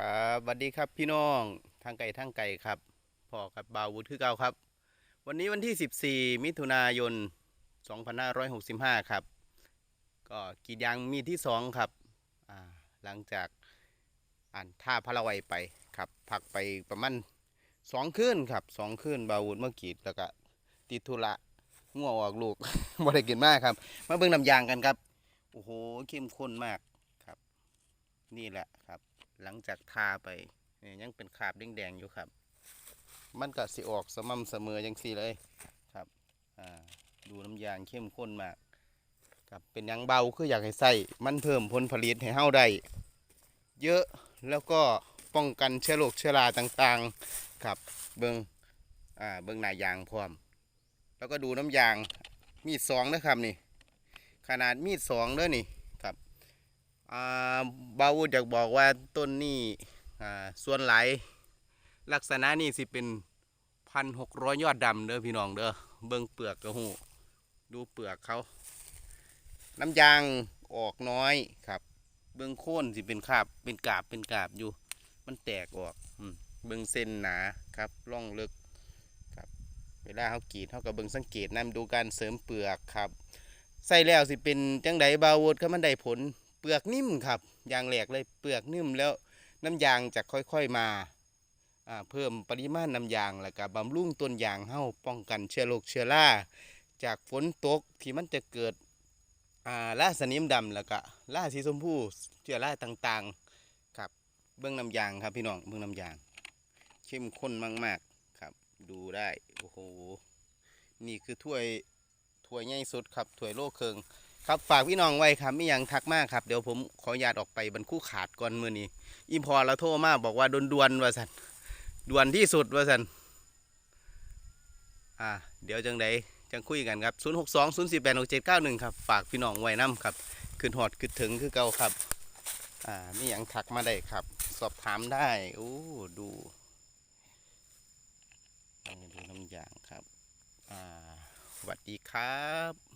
ครับสวัสดีครับพี่น้องทางไก่ทางไก่ครับพ่อกับบาวุฒิคือเก่าครับ วันนี้วันที่ 14 มิถุนายน 2565 ครับ ก็กีดยางมีที่ 2 ครับหลังจากอ่านท่าพระละไวยไปครับพักไปประมาณ2คืนครับ2คืนบาวุฒิเมื่อกรีดแล้วก็ติดธุระง่วงออกลูกบ่ได้กินมากครับ มาเบิ่งน้ำยางกันครับ โอ้โหเข้มข้นมากครับ นี่แหละครับ หลังจากทาไปนี่ยังเป็นขาบแดงๆอยู่ครับ มันก็สิออกสม่ำเสมอยังสี่เลยครับอ่าดูน้ำยางเข้มข้นมากครับเป็นยังเบาคืออยากให้ใส่มันเพิ่มผลผลิตให้เฮาได้เยอะแล้วก็ป้องกันเชื้อโรคเชื้อราต่างๆครับเบิงอ่าเบิงหนายางพร้อม แล้วก็ดูน้ำยางมีดสองนะครับนี่ ขนาดมีดสองเด้อนี่ บาวูดอยากบอกว่าต้นนี้อ่ส่วนหลายลักษณะนี่สิเป็นพันหกร้อยยอดดำเด้อพี่น้องเด้อเบิ่งเปลือกกระหูดูเปลือกเขา น้ำยางออกน้อยครับ เบิ่งโค่นสิเป็นคาบเป็นกาบเป็นกาบอยู่ มันแตกออกอืเบิ่งเส้นหนาครับร่องลึกครับ เวลาเขากรีดเขาก็เบิ่งสังเกตนำดูการเสริมเปลือกครับใส่แล้วสิเป็นจังไดบาวดครับมันได้ผล ปลือกนิ่มครับอย่างแรกเลยเปลือกนิ่มแล้วน้ำยางจะค่อยๆมาเพิ่มปริมาณน้ำยางแล้วก็บำรุงต้นยางเฮาป้องกันเชื้อโรคเชื้อราจากฝนตกที่มันจะเกิดล่าสนิมดำแล้วก็ล่าสีชมพูเชื้อราต่างๆครับเบื้องน้ำยางครับพี่น้องเบื้องน้ำยาง เข้มข้นมากๆครับ ดูได้โอ้โหนี่คือถ้วยถ้วยใหญ่สุดครับถ้วยโลเคิง ครับฝากพี่น้องไว้ครับไม่ยังทักมากครับ เดี๋ยวผมขออนุญาตออกไปบรรคู่ขาดก่อนมือนี้อิมพอแล้วโทรมาบอกว่าดวนว่าสันดวนที่สุดว่าสันอ่าเดี๋ยวจังใดจังคุยกันครับ 0 6 2 0 4 8 6 7 9 1 ครับ ฝากพี่น้องไว้น้ำครับขึ้นหอดขึ้นถึงคือเก่าครับ อ่าไม่ยังทักมาได้ครับ สอบถามได้โอ้ดูนี่ดูน้ำยางครับ อ่าสวัสดีครับ